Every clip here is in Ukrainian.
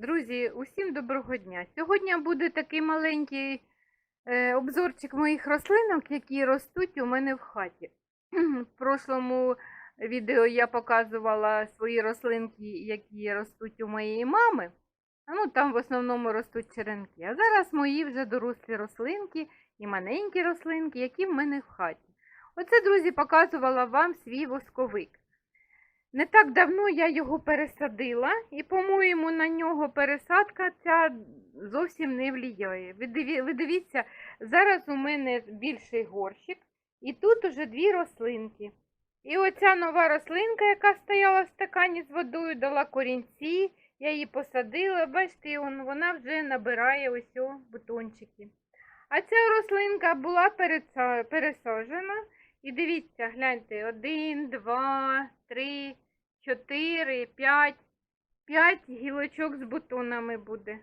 Друзі, усім доброго дня. Сьогодні буде такий маленький е, обзорчик моїх рослинок, які ростуть у мене в хаті. В прошлому відео я показувала свої рослинки, які ростуть у моєї мами. Ну, там в основному ростуть черенки. А зараз мої вже дорослі рослинки і маленькі рослинки, які в мене в хаті. Оце, друзі, показувала вам свій восковик. Не так давно я його пересадила, і, по-моєму, на нього пересадка ця зовсім не влияє. Ви дивіться, зараз у мене більший горщик, і тут уже дві рослинки. І оця нова рослинка, яка стояла в стакані з водою, дала корінці, я її посадила, бачите, вона вже набирає ось бутончики. А ця рослинка була пересаджена. І дивіться, гляньте, один, два, три, чотири, п'ять. П'ять гілочок з бутонами буде.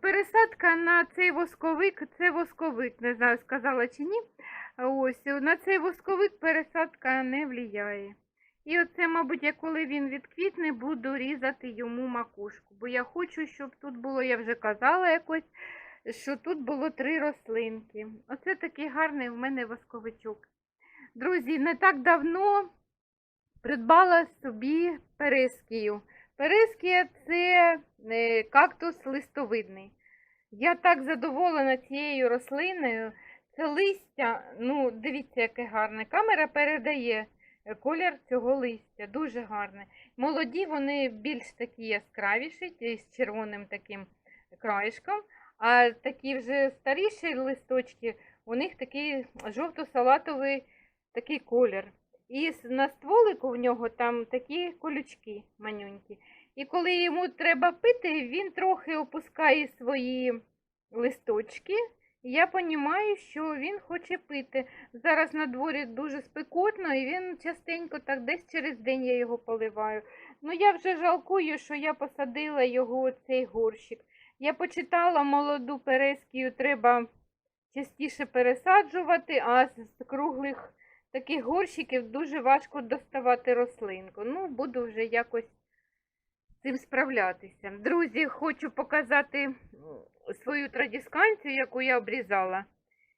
Пересадка на цей восковик, це восковик, не знаю, сказала чи ні. Ось, на цей восковик пересадка не влияє. І оце, мабуть, я коли він відквітне, буду різати йому макушку. Бо я хочу, щоб тут було, я вже казала якось, що тут було три рослинки. Оце такий гарний в мене восковичок. Друзі, не так давно придбала собі перискію. Перискія це е, кактус листовидний. Я так задоволена цією рослиною. Це листя, ну, дивіться, яке гарне. Камера передає е, колір цього листя, дуже гарне. Молоді вони більш такі яскравіші, з червоним таким краєшком, а такі вже старіші листочки, у них такий жовто-салатовий такий колір. І на стволику в нього там такі колючки манюнькі. І коли йому треба пити, він трохи опускає свої листочки. Я розумію, що він хоче пити. Зараз на дворі дуже спекотно, і він частенько так десь через день я його поливаю. Ну я вже жалкую, що я посадила його цей горщик. Я почитала молоду перескію, треба частіше пересаджувати, а з круглих таких горщиків дуже важко доставати рослинку. Ну, буду вже якось з цим справлятися. Друзі, хочу показати свою традісканцію, яку я обрізала.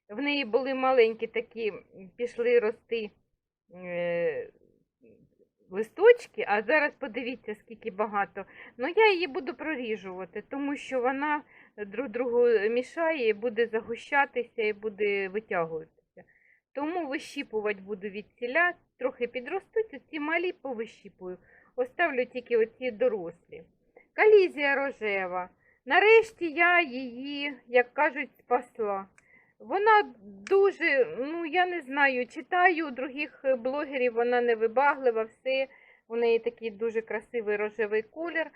В неї були маленькі такі, пішли рости е, листочки, а зараз подивіться, скільки багато. Ну, я її буду проріжувати, тому що вона друг другу мішає, буде загущатися і буде витягуватися. Тому вищіпувати буду від ціля, трохи підростуть, ці малі повищіпую. Оставлю тільки оці дорослі. Калізія рожева. Нарешті я її, як кажуть, спасла. Вона дуже, ну я не знаю, читаю у других блогерів, вона невибаглива, все. У неї такий дуже красивий рожевий колір.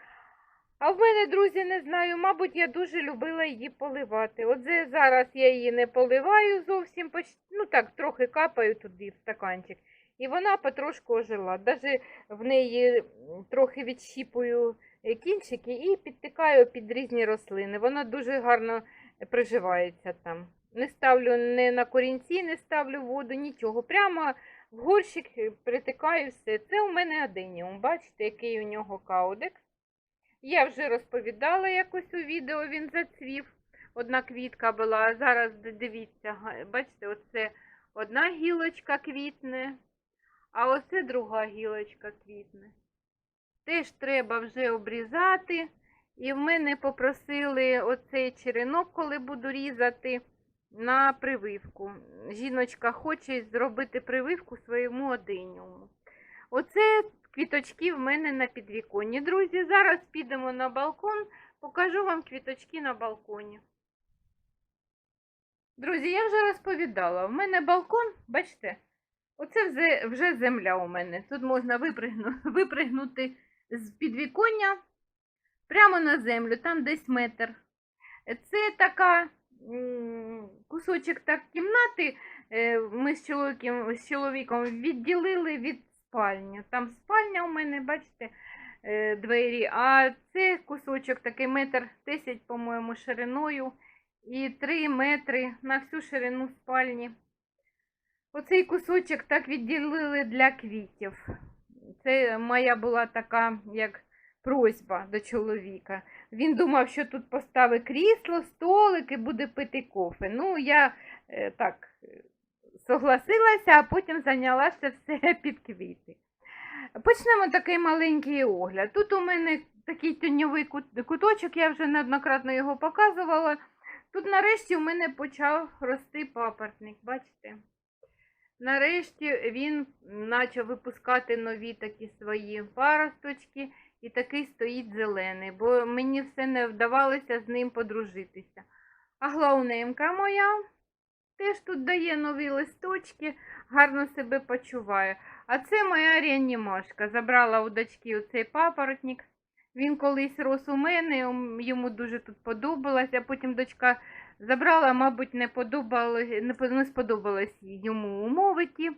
А в мене, друзі, не знаю, мабуть, я дуже любила її поливати. Отже, зараз я її не поливаю зовсім, ну так, трохи капаю туди в стаканчик. І вона потрошку ожила. Даже в неї трохи відщіпую е, кінчики і підтикаю під різні рослини. Вона дуже гарно приживається там. Не ставлю не на корінці, не ставлю воду, нічого. Прямо в горщик е, притикаю все. Це у мене аденіум. Бачите, який у нього каудекс. Я вже розповідала якось у відео, він зацвів. Одна квітка була, а зараз дивіться, бачите, оце одна гілочка квітне, а оце друга гілочка квітне. Теж треба вже обрізати. І в мене попросили оцей черенок, коли буду різати, на прививку. Жіночка хоче зробити прививку своєму оденіуму. Оце квіточки в мене на підвіконні. Друзі, зараз підемо на балкон, покажу вам квіточки на балконі. Друзі, я вже розповідала, в мене балкон, бачите, оце вже, земля у мене. Тут можна випригну, випригнути з підвіконня прямо на землю, там десь метр. Це така кусочок так кімнати. е, Ми з чоловіком, з чоловіком відділили від спальні. Там спальня у мене, бачите, е, двері, а це кусочок такий метр 10, по-моєму, шириною і 3 метри на всю ширину спальні. Оцей кусочок так відділили для квітів. Це моя була така, як просьба до чоловіка. Він думав, що тут поставить крісло, столик і буде пити кофе. Ну, я е, так согласилася, а потім зайнялася все під квіти. Почнемо такий маленький огляд. Тут у мене такий тіньовий куточок, я вже неоднократно його показувала. Тут нарешті у мене почав рости папоротник, бачите? Нарешті він почав випускати нові такі свої паросточки і такий стоїть зелений, бо мені все не вдавалося з ним подружитися. А глаунемка моя теж тут дає нові листочки, гарно себе почуває. А це моя реанімашка. Забрала у дочки оцей папоротник. Він колись рос у мене, йому дуже тут подобалось, а потім дочка забрала, мабуть, не, подобалось, не по- не сподобалось йому умови ті.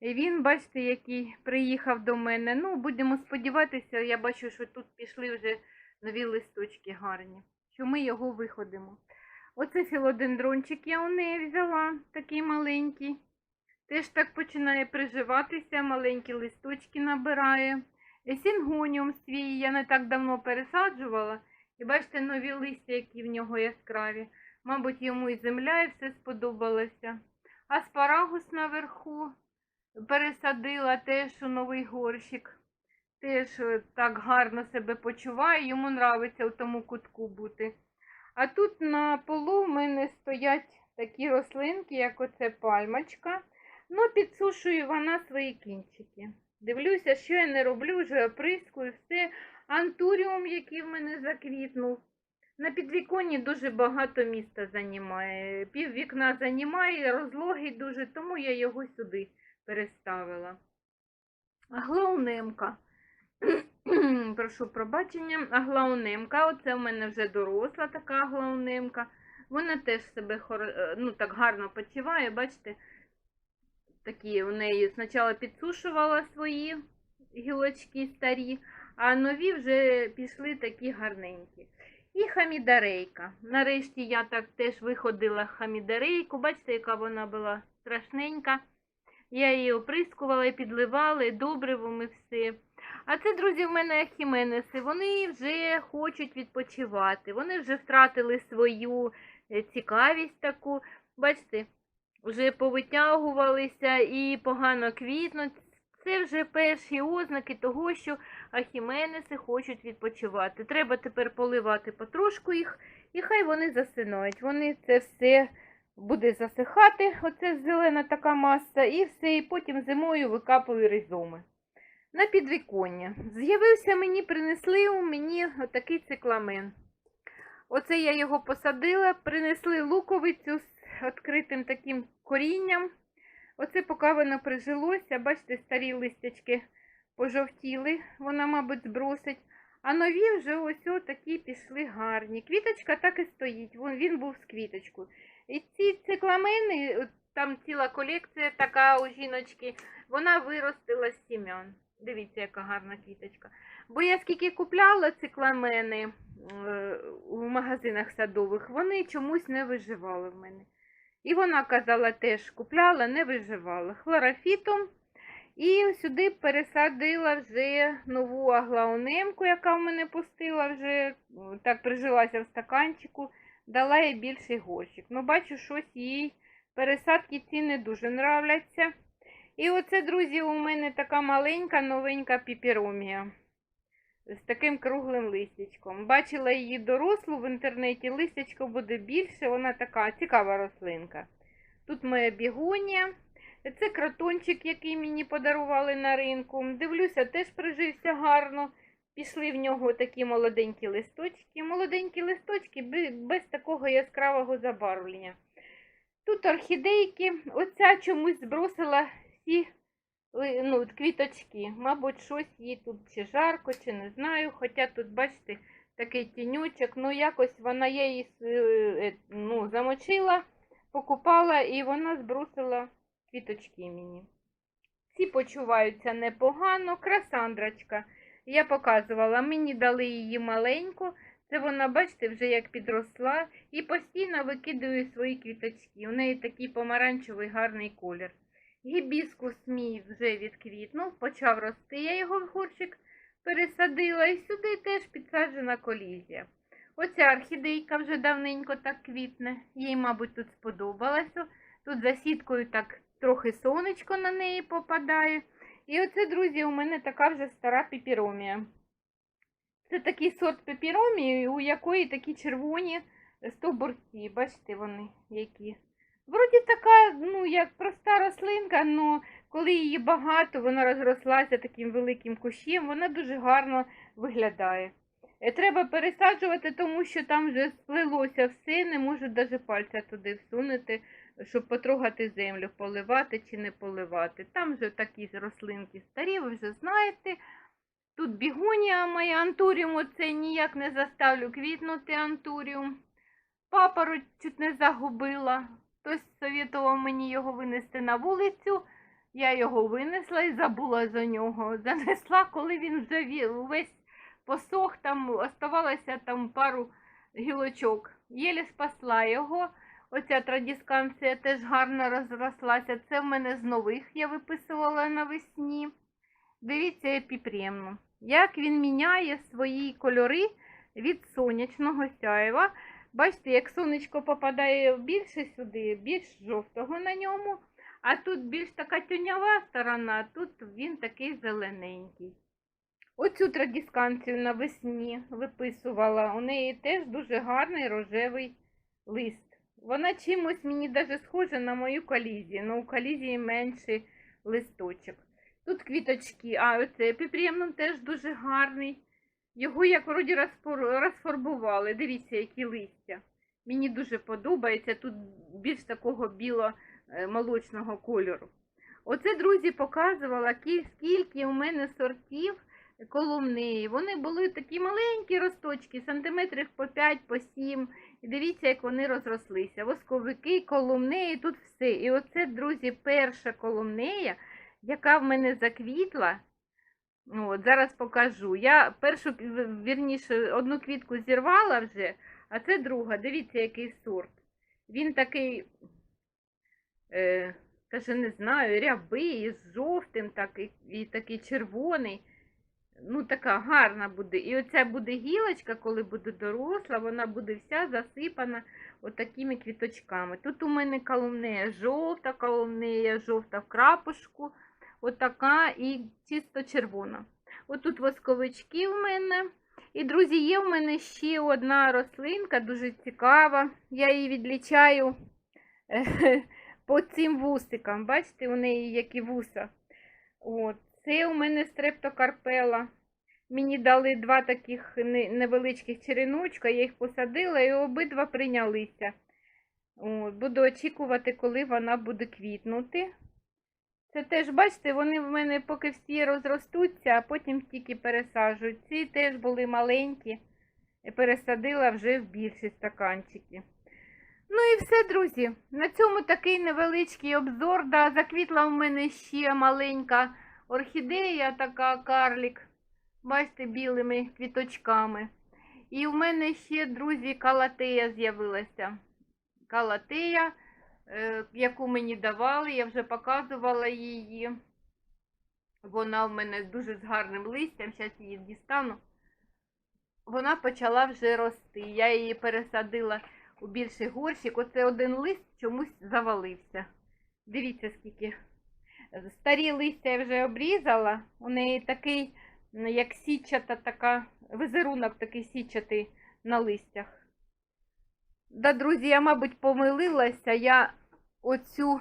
І він, бачите, який приїхав до мене. Ну, будемо сподіватися, я бачу, що тут пішли вже нові листочки гарні, що ми його виходимо. Оце філодендрончик я у неї взяла, такий маленький. Теж так починає приживатися, маленькі листочки набирає. І Сінгоніум свій я не так давно пересаджувала. І бачите, нові листя, які в нього яскраві. Мабуть, йому і земля, і все сподобалося. Аспарагус наверху пересадила теж у новий горщик. Теж е, так гарно себе почуває, йому нравиться у тому кутку бути. А тут на полу в мене стоять такі рослинки, як оце пальмочка. Ну, підсушую вона свої кінчики. Дивлюся, що я не роблю, вже оприскую все. Антуріум, який в мене заквітнув. На підвіконні дуже багато міста займає. Пів вікна займає, розлогий дуже, тому я його сюди переставила. Аглаунемка. Прошу пробачення. Аглаунемка. Оце в мене вже доросла така аглаунемка. Вона теж себе е, ну, так гарно почуває, бачите, такі у неї спочатку підсушувала свої гілочки старі, а нові вже пішли такі гарненькі. І хамідарейка. Нарешті я так теж виходила хамідарейку. Бачите, яка вона була страшненька. Я її оприскувала і підливала, і все. А це, друзі, в мене хіменеси. Вони вже хочуть відпочивати. Вони вже втратили свою е, цікавість таку. Бачите, вже повитягувалися і погано квітнуть. Це вже перші ознаки того, що ахіменеси хочуть відпочивати. Треба тепер поливати потрошку їх, і хай вони засинають. Вони це все буде засихати, оце зелена така маса, і все, і потім зимою викапую ризоми. На підвіконня. З'явився мені, принесли у мені отакий цикламен. Оце я його посадила, принесли луковицю з відкритим таким корінням. Оце поки воно прижилося, бачите, старі листячки пожовтіли, вона, мабуть, збросить. А нові вже ось такі пішли гарні. Квіточка так і стоїть, вон- він був з квіточкою. І ці цикламени, там ціла колекція така у жіночки, вона виростила з сім'ян. Дивіться, яка гарна квіточка. Бо я скільки купляла цикламени е, у магазинах садових, вони чомусь не виживали в мене. І вона казала, теж купляла, не виживала. Хлорофітом. І сюди пересадила вже нову аглаонемку, яка в мене пустила вже, так прижилася в стаканчику, дала їй більший горщик. Ну, бачу, щось їй пересадки ці не дуже нравляться. І оце, друзі, у мене така маленька новенька піперомія з таким круглим листячком. Бачила її дорослу в інтернеті, листячко буде більше, вона така цікава рослинка. Тут моя бігонія. Це кротончик, який мені подарували на ринку. Дивлюся, теж прижився гарно. Пішли в нього такі молоденькі листочки. Молоденькі листочки без такого яскравого забарвлення. Тут орхідейки. Оця чомусь збросила всі ну, квіточки. Мабуть, щось їй тут чи жарко, чи не знаю. Хоча тут, бачите, такий тінючок. Ну, якось вона її е, е, ну, замочила, покупала і вона збросила квіточки мені. Ці почуваються непогано. Красандрочка. Я показувала, мені дали її маленьку. Це вона, бачите, вже як підросла і постійно викидує свої квіточки. У неї такий помаранчевий гарний колір. Гібіскус мій вже відквітнув, почав рости. Я його в горщик пересадила. І сюди теж підсаджена колізія. Оця орхідейка вже давненько так квітне. Їй, мабуть, тут сподобалося. Тут за сіткою так трохи сонечко на неї попадає. І оце, друзі, у мене така вже стара піпіромія. Це такий сорт пепіромії, у якої такі червоні стовбурці. Бачите, вони які. Вроді така, ну, як проста рослинка, але коли її багато, вона розрослася таким великим кущем, вона дуже гарно виглядає. Е, Треба пересаджувати, тому що там вже сплилося все, не можу навіть пальця туди всунути, щоб потрогати землю, поливати чи не поливати. Там вже такі рослинки старі, ви вже знаєте. Тут бігунія моя антуріум, оце ніяк не заставлю квітнути антуріум. Папороть чуть не загубила. Хтось совєтував мені його винести на вулицю. Я його винесла і забула за нього. Занесла, коли він вже весь посох, там оставалося там пару гілочок. Єлі спасла його. Оця традісканція теж гарно розрослася. Це в мене з нових я виписувала навесні. Дивіться епіпремну. Як він міняє свої кольори від сонячного сяєва. Бачите, як сонечко попадає більше сюди, більш жовтого на ньому, а тут більш така тюнява сторона, тут він такий зелененький. Оцю традісканцію навесні виписувала. У неї теж дуже гарний рожевий лист. Вона чимось мені даже схожа на мою колізію, але у колізії менший листочок. Тут квіточки, а оце епіпремнум теж дуже гарний. Його як вроді розфарбували. Дивіться, які листя. Мені дуже подобається. Тут більш такого біло-молочного кольору. Оце, друзі, показувала, скільки у мене сортів коломниї. Вони були такі маленькі росточки, сантиметрів по 5, по 7. І дивіться, як вони розрослися. Восковики, коломнеї, тут все. І оце, друзі, перша коломнея, яка в мене заквітла. Ну, От, зараз покажу. Я першу, вірніше, одну квітку зірвала вже, а це друга. Дивіться, який сорт. Він такий, е, каже, не знаю, рябий, з жовтим, так, і, і такий червоний. Ну, така гарна буде. І оця буде гілочка, коли буде доросла, вона буде вся засипана отакими квіточками. Тут у мене коломнея жовта, коломнея жовта в крапушку, отака і чисто червона. Отут восковички в мене. І, друзі, є в мене ще одна рослинка, дуже цікава. Я її відлічаю по цим вусикам. Бачите, у неї які вуса. От. Це у мене стрептокарпела. Мені дали два таких невеличких череночка, я їх посадила і обидва прийнялися. От, буду очікувати, коли вона буде квітнути. Це теж, бачите, вони в мене поки всі розростуться, а потім тільки пересаджують. Ці теж були маленькі, пересадила вже в більші стаканчики. Ну і все, друзі. На цьому такий невеличкий обзор. Да, заквітла в мене ще маленька орхідея, така карлік. Бачите, білими квіточками. І в мене ще, друзі, калатея з'явилася. Калатея, яку мені давали, я вже показувала її. Вона в мене дуже з гарним листям, зараз її дістану. Вона почала вже рости. Я її пересадила у більший горщик. Оце один лист чомусь завалився. Дивіться, скільки. Старі листя я вже обрізала. У неї такий, як січата така, візерунок такий січатий на листях. Да, друзі, я, мабуть, помилилася. Я оцю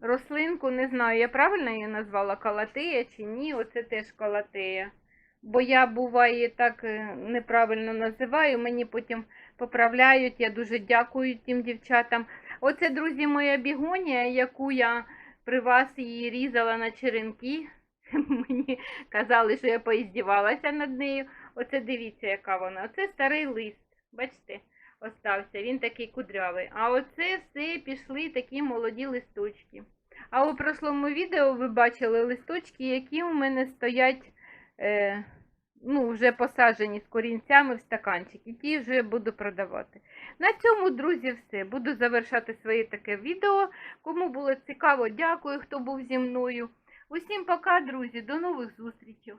рослинку, не знаю, я правильно її назвала калатея чи ні, оце теж калатея. Бо я буває так е, неправильно називаю, мені потім поправляють. Я дуже дякую тим дівчатам. Оце, друзі, моя бігонія, яку я при вас її різала на черенки. Мені казали, що я поіздівалася над нею. Оце дивіться, яка вона. Оце старий лист. Бачите, остався. Він такий кудрявий. А оце все пішли такі молоді листочки. А у прошлому відео ви бачили листочки, які у мене стоять. Е, ну, вже посаджені з корінцями в стаканчики. Ті вже буду продавати. На цьому, друзі, все. Буду завершати своє таке відео. Кому було цікаво, дякую, хто був зі мною. Усім пока, друзі, до нових зустрічей.